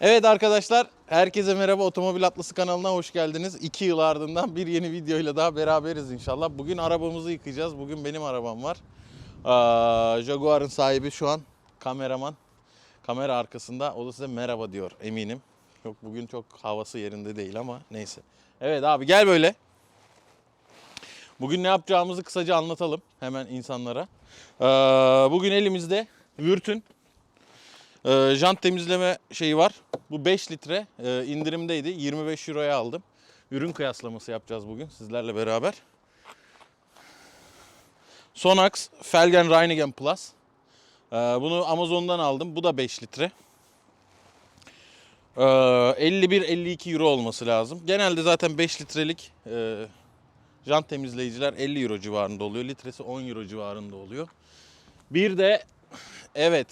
Evet arkadaşlar, herkese merhaba. Otomobil Atlası kanalına hoş geldiniz. 2 yıl ardından bir yeni videoyla daha beraberiz inşallah. Bugün arabamızı yıkayacağız. Bugün benim arabam var. Aa, Jaguar'ın sahibi şu an kameraman. Kamera arkasında. O da size merhaba diyor eminim. Yok bugün çok havası yerinde değil ama neyse. Evet abi gel böyle. Bugün ne yapacağımızı kısaca anlatalım hemen insanlara. Ee, bugün elimizde Vürt'ün ee, jant temizleme şeyi var. Bu 5 litre e, indirimdeydi. 25 euroya aldım. Ürün kıyaslaması yapacağız bugün sizlerle beraber. Sonax Felgen Reinigen Plus. Ee, bunu Amazon'dan aldım. Bu da 5 litre. Ee, 51-52 euro olması lazım. Genelde zaten 5 litrelik e, jant temizleyiciler 50 euro civarında oluyor. Litresi 10 euro civarında oluyor. Bir de Evet,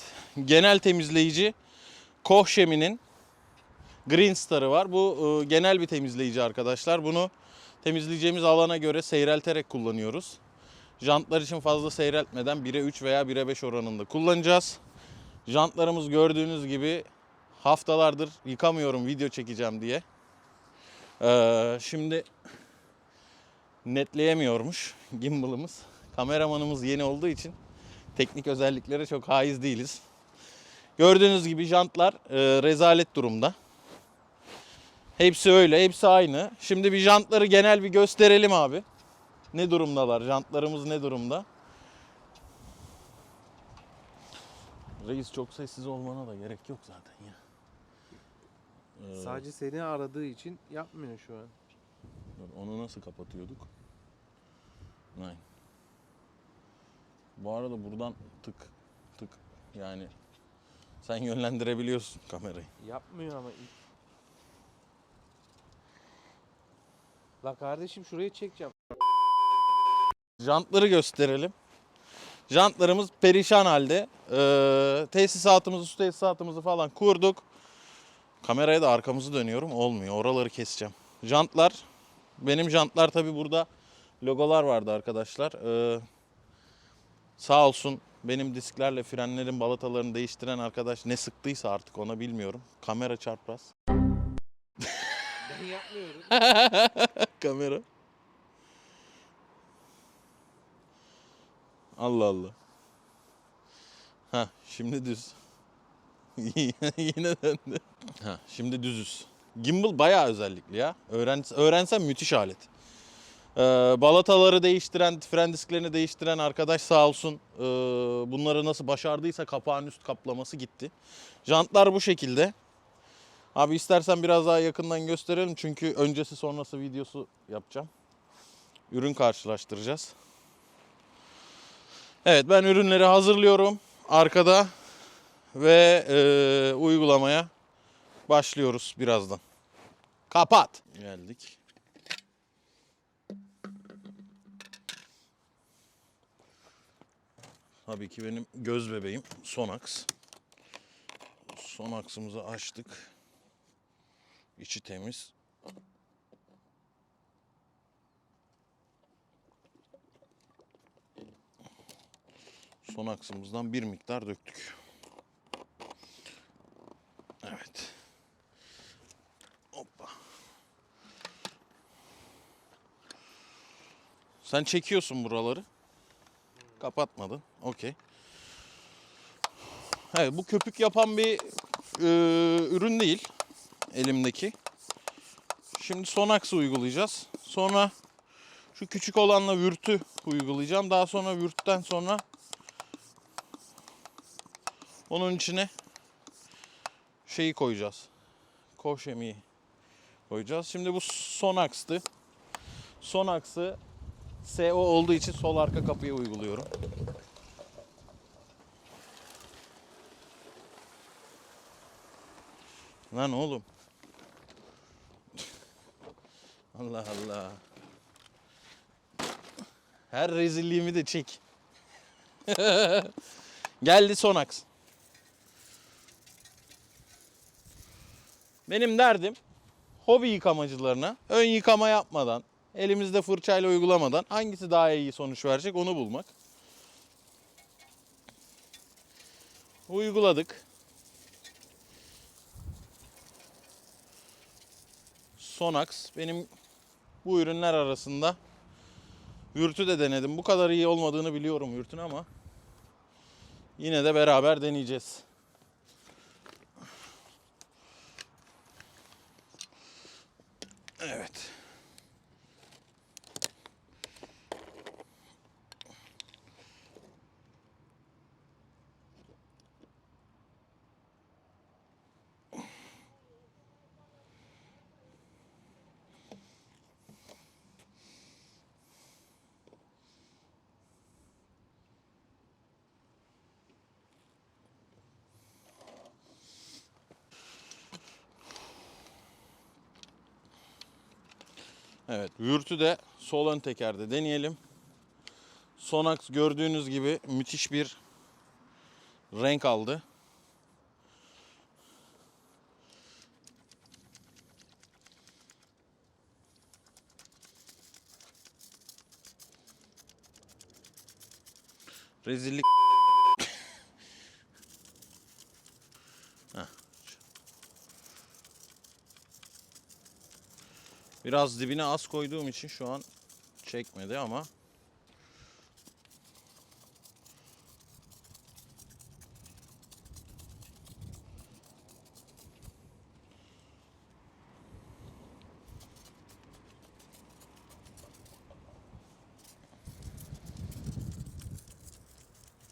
genel temizleyici Kohşemi'nin Green Star'ı var. Bu e, genel bir temizleyici arkadaşlar. Bunu temizleyeceğimiz alana göre seyrelterek kullanıyoruz. Jantlar için fazla seyreltmeden 1'e 3 veya 1'e 5 oranında kullanacağız. Jantlarımız gördüğünüz gibi haftalardır yıkamıyorum video çekeceğim diye. Ee, şimdi netleyemiyormuş gimbal'ımız. Kameramanımız yeni olduğu için teknik özelliklere çok haiz değiliz. Gördüğünüz gibi jantlar e, rezalet durumda. Hepsi öyle, hepsi aynı. Şimdi bir jantları genel bir gösterelim abi. Ne durumdalar? Jantlarımız ne durumda? Reis çok sessiz olmana da gerek yok zaten ya. Ee, Sadece seni aradığı için yapmıyor şu an. onu nasıl kapatıyorduk? Nein. Bu arada buradan tık tık yani sen yönlendirebiliyorsun kamerayı. Yapmıyor ama ilk. La kardeşim şuraya çekeceğim. Jantları gösterelim. Jantlarımız perişan halde. Ee, tesisatımızı, su tesisatımızı falan kurduk. Kameraya da arkamızı dönüyorum. Olmuyor. Oraları keseceğim. Jantlar. Benim jantlar tabi burada logolar vardı arkadaşlar. Ee, sağ olsun benim disklerle frenlerin balatalarını değiştiren arkadaş ne sıktıysa artık ona bilmiyorum. Kamera çarpraz. Ben yapmıyorum. Kamera. Allah Allah. Ha şimdi düz. Yine döndü. Ha şimdi düzüz. Gimbal bayağı özellikli ya. Öğren, öğrensem müthiş alet. Ee, balataları değiştiren, fren disklerini değiştiren arkadaş sağ olsun ee, bunları nasıl başardıysa kapağın üst kaplaması gitti. Jantlar bu şekilde. Abi istersen biraz daha yakından gösterelim çünkü öncesi sonrası videosu yapacağım. Ürün karşılaştıracağız. Evet ben ürünleri hazırlıyorum arkada ve e, uygulamaya başlıyoruz birazdan. Kapat. Geldik. Tabii ki benim göz bebeğim Sonax. Sonax'ımızı açtık. İçi temiz. Son aksımızdan bir miktar döktük. Evet. Hoppa. Sen çekiyorsun buraları. Kapatmadın. Okey. Evet bu köpük yapan bir e, ürün değil elimdeki. Şimdi Sonax'ı uygulayacağız. Sonra şu küçük olanla Vürt'ü uygulayacağım. Daha sonra Vürt'ten sonra onun içine şeyi koyacağız. Koşemiyi koyacağız. Şimdi bu Sonax'tı. Sonax'ı SO olduğu için sol arka kapıya uyguluyorum. Lan oğlum. Allah Allah. Her rezilliğimi de çek. Geldi Sonax. Benim derdim hobi yıkamacılarına ön yıkama yapmadan, elimizde fırçayla uygulamadan hangisi daha iyi sonuç verecek onu bulmak. Uyguladık. Sonax. Benim bu ürünler arasında Vürt'ü de denedim. Bu kadar iyi olmadığını biliyorum Vürt'ün ama yine de beraber deneyeceğiz. Evet. Evet, Vürt'ü de sol ön tekerde deneyelim. Sonax gördüğünüz gibi müthiş bir renk aldı. Rezillik. Biraz dibine az koyduğum için şu an çekmedi ama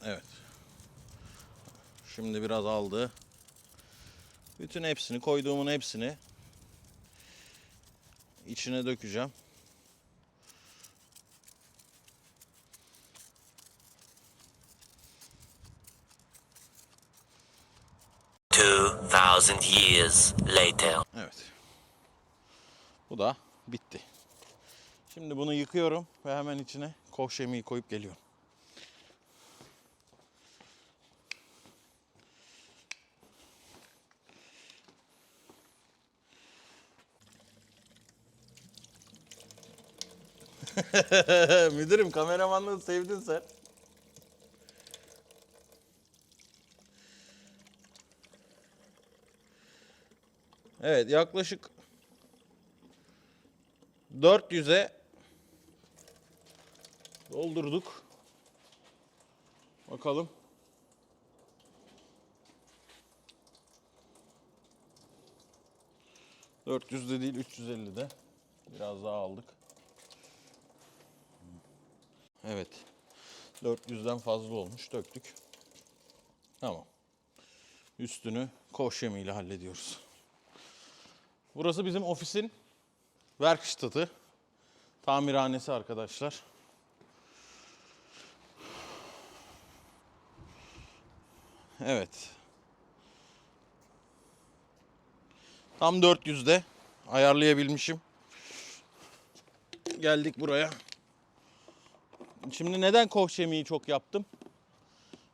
Evet. Şimdi biraz aldı. Bütün hepsini koyduğumun hepsini içine dökeceğim. Thousand years later. Evet. Bu da bitti. Şimdi bunu yıkıyorum ve hemen içine yemeği koyup geliyorum. Müdürüm kameramanlığı sevdin sen. Evet yaklaşık 400'e doldurduk. Bakalım. ...400'de değil 350'de. Biraz daha aldık. Evet. 400'den fazla olmuş. Döktük. Tamam. Üstünü koş yemiyle hallediyoruz. Burası bizim ofisin Werkstatt'ı. Tamirhanesi arkadaşlar. Evet. Tam 400'de ayarlayabilmişim. Geldik buraya. Şimdi neden koç yemeği çok yaptım?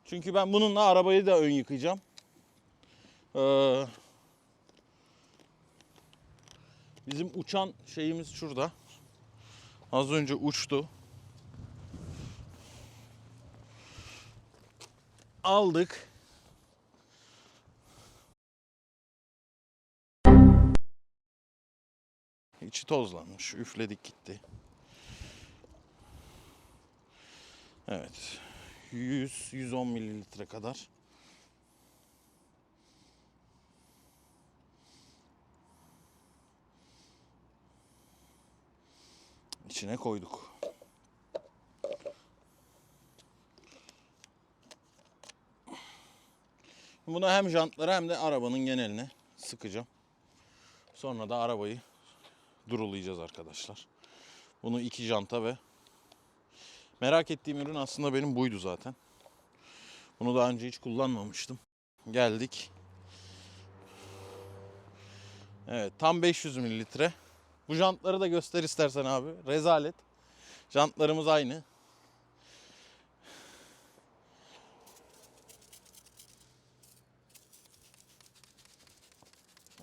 Çünkü ben bununla arabayı da ön yıkayacağım. Ee, Bizim uçan şeyimiz şurada. Az önce uçtu. Aldık. İçi tozlanmış. Üfledik gitti. Evet. 100-110 mililitre kadar. içine koyduk. Bunu hem jantlara hem de arabanın geneline sıkacağım. Sonra da arabayı durulayacağız arkadaşlar. Bunu iki janta ve merak ettiğim ürün aslında benim buydu zaten. Bunu daha önce hiç kullanmamıştım. Geldik. Evet tam 500 mililitre. Bu jantları da göster istersen abi. Rezalet. Jantlarımız aynı.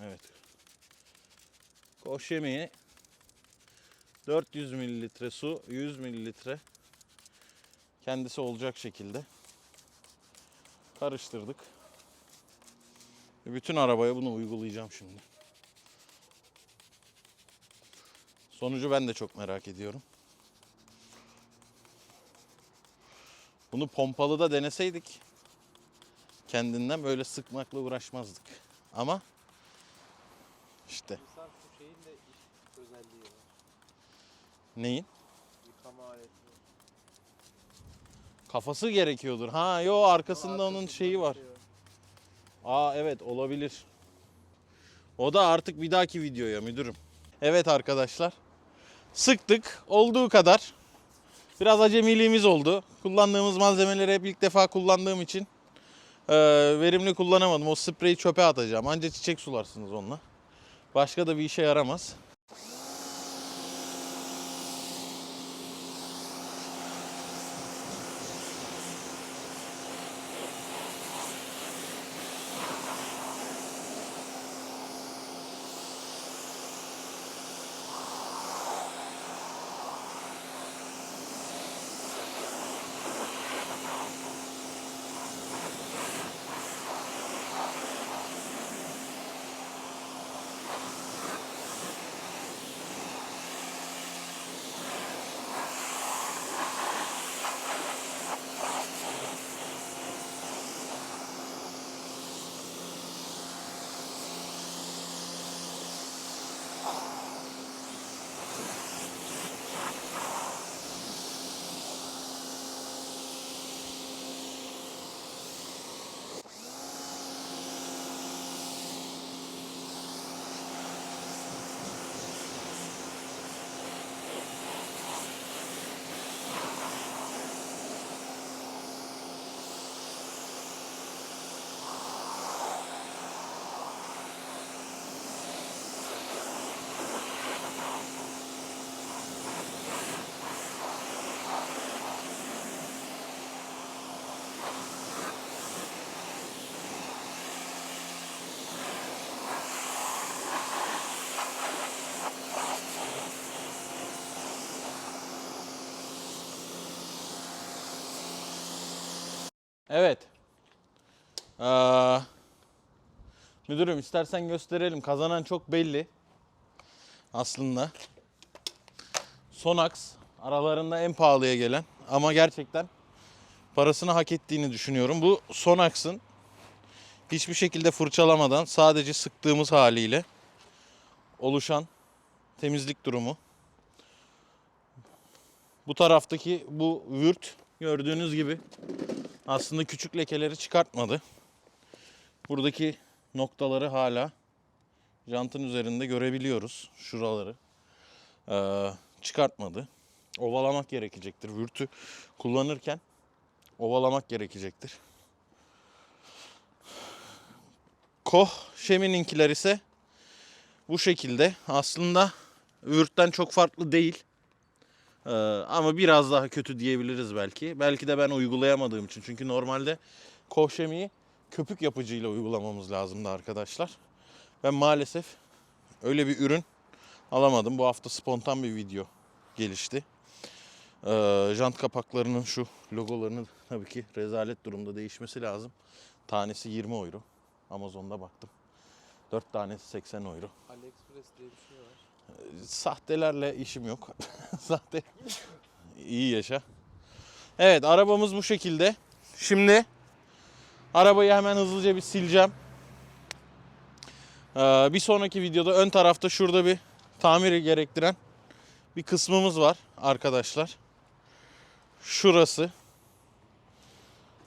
Evet. Koş yemeği 400 mililitre su, 100 mililitre kendisi olacak şekilde karıştırdık. Bütün arabaya bunu uygulayacağım şimdi. Sonucu ben de çok merak ediyorum. Bunu pompalı da deneseydik kendinden böyle sıkmakla uğraşmazdık. Ama işte neyin? Yıkama aleti. Kafası gerekiyordur. Ha yo arkasında onun şeyi bir var. şey Aa evet olabilir. O da artık bir dahaki videoya müdürüm. Evet arkadaşlar. Sıktık olduğu kadar. Biraz acemiliğimiz oldu. Kullandığımız malzemeleri hep ilk defa kullandığım için eee, verimli kullanamadım. O spreyi çöpe atacağım. Anca çiçek sularsınız onunla. Başka da bir işe yaramaz. Evet. Aa, müdürüm istersen gösterelim. Kazanan çok belli. Aslında. Sonax aralarında en pahalıya gelen ama gerçekten parasını hak ettiğini düşünüyorum. Bu Sonax'ın hiçbir şekilde fırçalamadan sadece sıktığımız haliyle oluşan temizlik durumu. Bu taraftaki bu vürt gördüğünüz gibi aslında küçük lekeleri çıkartmadı. Buradaki noktaları hala jantın üzerinde görebiliyoruz. Şuraları Ee, çıkartmadı. Ovalamak gerekecektir. Vürtü kullanırken ovalamak gerekecektir. Koh Şemi'ninkiler ise bu şekilde. Aslında Vürt'ten çok farklı değil. Ee, ama biraz daha kötü diyebiliriz belki. Belki de ben uygulayamadığım için. Çünkü normalde kohşemiyi köpük yapıcıyla uygulamamız lazımdı arkadaşlar. Ben maalesef öyle bir ürün alamadım. Bu hafta spontan bir video gelişti. Ee, jant kapaklarının şu logolarının tabii ki rezalet durumda değişmesi lazım. Tanesi 20 euro. Amazon'da baktım. 4 tanesi 80 euro. AliExpress diye bir şey var. Sahtelerle işim yok. Sahte iyi yaşa. Evet arabamız bu şekilde. Şimdi arabayı hemen hızlıca bir sileceğim. Ee, bir sonraki videoda ön tarafta şurada bir tamiri gerektiren bir kısmımız var arkadaşlar. Şurası.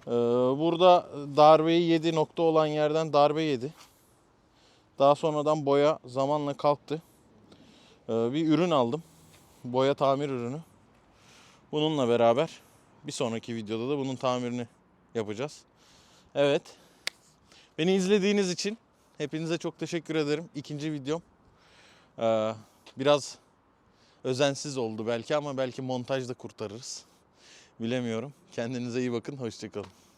Ee, burada darbeyi yedi nokta olan yerden darbe yedi. Daha sonradan boya zamanla kalktı. Ee, bir ürün aldım. Boya tamir ürünü. Bununla beraber bir sonraki videoda da bunun tamirini yapacağız. Evet. Beni izlediğiniz için hepinize çok teşekkür ederim. İkinci videom. Ee, biraz özensiz oldu belki ama belki montajda kurtarırız. Bilemiyorum. Kendinize iyi bakın. Hoşçakalın.